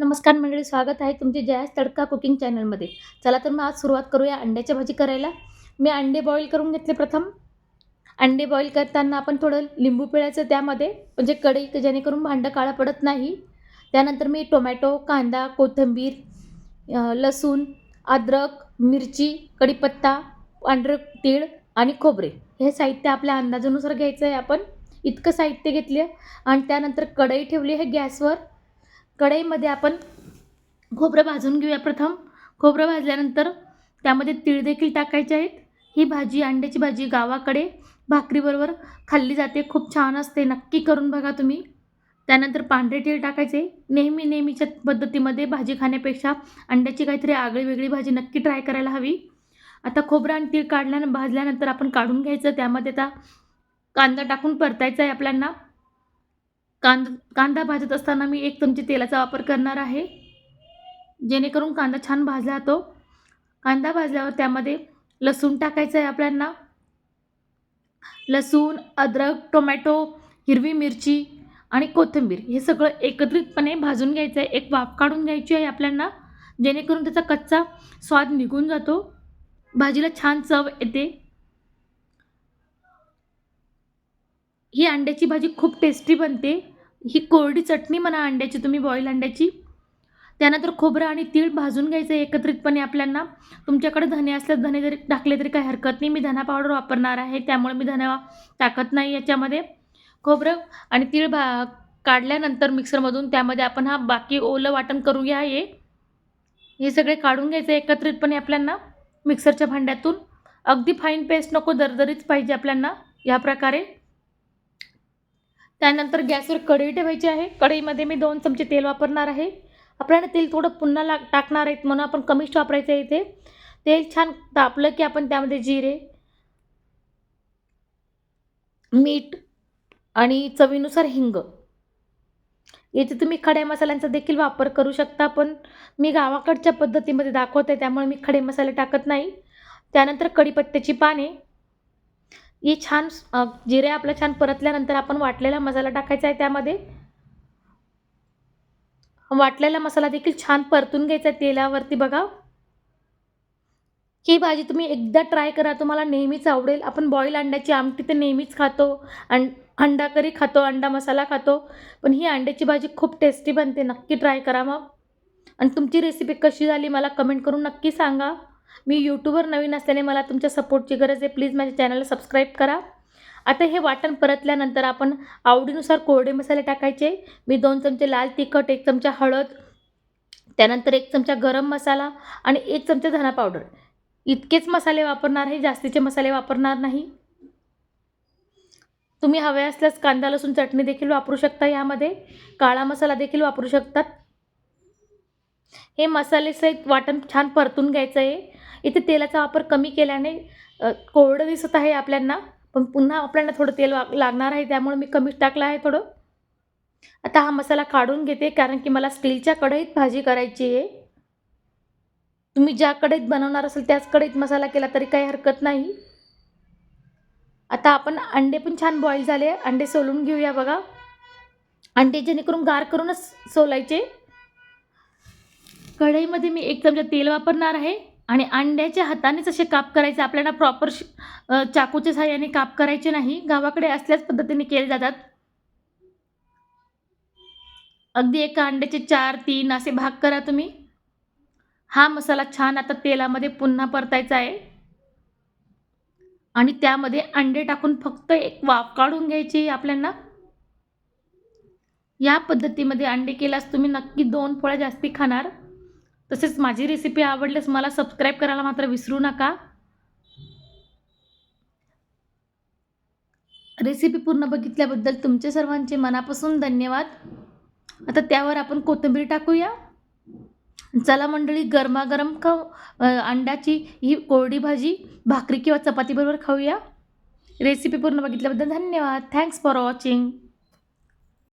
नमस्कार मंडळी स्वागत आहे तुमचे जयास तडका कुकिंग चॅनलमध्ये. चला तर मग आज सुरुवात करूया अंड्याची भाजी करायला. मी अंडे बॉईल करून घेतले प्रथम. अंडे बॉईल करताना आपण थोडं लिंबू पिळायचं त्यामध्ये. म्हणजे कढई जेणेकरून भांडं काळं पडत नाही. त्यानंतर मी टोमॅटो कांदा कोथिंबीर लसूण अद्रक मिरची कढीपत्ता पांढरं तीळ आणि खोबरे. हे साहित्य आपल्या अंदाजानुसार घ्यायचं आहे आपण. इतकं साहित्य घेतले. आणि त्यानंतर कढई ठेवली आहे गॅसवर. कढईमध्ये आपण खोबरं भाजून घेऊया प्रथम. खोबरं भाजल्यानंतर त्यामध्ये तीळ देखील टाकायचे आहेत. ही भाजी अंड्याची भाजी गावाकडे भाकरीबरोबर खाल्ली जाते. खूप छान असते. नक्की करून बघा तुम्ही. त्यानंतर पांढरे तीळ टाकायचे. नेहमी नेहमीच्या पद्धतीमध्ये भाजी खाण्यापेक्षा अंड्याची काहीतरी आगळी वेगळी भाजी नक्की ट्राय करायला हवी. आता खोबरं आणि तीळ काढल्यानं भाजल्यानंतर आपण काढून घ्यायचं. त्यामध्ये आता कांदा टाकून परतायचा आहे आपल्यांना. कांद कांदा भाजत असताना मी एक चमचे तेलाचा वापर करणार आहे. जेणेकरून कांदा छान भाजला जातो. कांदा भाजल्यावर त्यामध्ये लसूण टाकायचं आहे आपल्यांना. लसूण अद्रक टोमॅटो हिरवी मिरची आणि कोथिंबीर हे सगळं एकत्रितपणे भाजून घ्यायचं आहे. एक वाफ काढून घ्यायची आहे आपल्यांना. जेणेकरून त्याचा कच्चा स्वाद निघून जातो. भाजीला छान चव येते. ही अंड्याची भाजी खूप टेस्टी बनते. ही कोरडी चटणी म्हणा अंड्याची तुम्ही बॉईल अंड्याची. त्यानंतर खोबरं आणि तीळ भाजून घ्यायचं एकत्रितपणे आपल्यांना. तुमच्याकडे धने असल्यास धने जरी टाकले तरी काही हरकत नाही. मी धना पावडर वापरणार आहे त्यामुळे मी धना टाकत नाही याच्यामध्ये. खोबरं आणि तीळ भा काढल्यानंतर मिक्सरमधून त्यामध्ये आपण हा बाकी ओलं वाटण करूया हे. हे सगळे काढून घ्यायचं एकत्रितपणे आपल्यांना मिक्सरच्या भांड्यातून. अगदी फाईन पेस्ट नको दरदरीच पाहिजे आपल्यांना. या प्रकारे. त्यानंतर गॅसवर कढई ठेवायची आहे. कढईमध्ये मी दोन चमचे तेल वापरणार आहे. आपल्याला तेल थोडं पुन्हा लाग टाकणार आहेत म्हणून आपण कमीच वापरायचं आहे इथे. तेल छान तापलं की आपण त्यामध्ये जिरे मीठ आणि चवीनुसार हिंग. याचे तुम्ही खड्या मसाल्यांचा देखील वापर करू शकता पण मी गावाकडच्या पद्धतीमध्ये दाखवते त्यामुळे मी खडे मसाले टाकत नाही. त्यानंतर कढीपत्त्याची पाने हे छान जिरे आपलं छान परतल्यानंतर आपण वाटलेला मसाला टाकायचा आहे त्यामध्ये. वाटलेला मसाला देखील छान परतून घ्यायचा आहे तेलावरती बघा. ही भाजी तुम्ही एकदा ट्राय करा तुम्हाला नेहमीच आवडेल. आपण बॉईल अंड्याची आमटी तर नेहमीच खातो अं अंडा करी खातो अंडा मसाला खातो. पण ही अंड्याची भाजी खूप टेस्टी बनते नक्की ट्राय करा मग. आणि तुमची रेसिपी कशी झाली मला कमेंट करून नक्की सांगा. मी यूट्यूबवर नवीन असल्याने मला तुमच्या सपोर्टची गरज आहे. प्लीज माझ्या चॅनलला सबस्क्राईब करा. आता हे वाटण परतल्यानंतर आपण आवडीनुसार कोरडे मसाले टाकायचे. मी दोन चमचे लाल तिखट एक चमचा हळद त्यानंतर एक चमचा गरम मसाला आणि एक चमचा धना पावडर. इतकेच मसाले वापरणार आहे जास्तीचे मसाले वापरणार नाही. तुम्ही हवे असल्यास कांदा लसूण चटणी देखील वापरू शकता यामध्ये. काळा मसाला देखील वापरू शकतात. हे मसालेसहित वाटण छान परतून घ्यायचं आहे. इथे तेलाचा वापर कमी केल्याने कोरडं दिसत आहे आपल्यांना पण पुन्हा आपल्याला थोडं तेल वा लागणार आहे त्यामुळे मी कमीच टाकलं आहे थोडं. आता हा मसाला काढून घेते कारण की मला स्टीलच्या कढईत भाजी करायची आहे. तुम्ही ज्या कढईत बनवणार असेल त्याच कढईत मसाला केला तरी काही हरकत नाही. आता आपण अंडे पण छान बॉईल झाले अंडे सोलून घेऊया बघा. अंडे जेणेकरून गार करूनच सोलायचे. कढईमध्ये मी एक चमचा तेल वापरणार आहे. आणि अंड्याच्या हातानेच असे काप करायचे. आपल्याला प्रॉपर श चाकूच्या सहाय्याने काप करायचे नाही. गावाकडे असल्याच पद्धतीने केले जातात. अगदी एका अंड्याचे चार तीन असे भाग करा तुम्ही. हा मसाला छान आता तेलामध्ये पुन्हा परतायचा आहे. आणि त्यामध्ये अंडे टाकून फक्त एक वाफ काढून घ्यायची आपल्याला. या पद्धतीमध्ये अंडे केल्यास तुम्ही नक्की दोन पोळ्या जास्ती खाणार. तसेच माझी रेसिपी आवडल्यास मला सबस्क्राईब करायला मात्र विसरू नका. रेसिपी पूर्ण बघितल्याबद्दल तुमचे सर्वांचे मनापासून धन्यवाद. आता त्यावर आपण कोथिंबीर टाकूया. चला मंडळी गरमागरम खाऊ अंड्याची ही कोरडी भाजी भाकरी किंवा चपातीबरोबर खाऊया. रेसिपी पूर्ण बघितल्याबद्दल धन्यवाद. Thanks for watching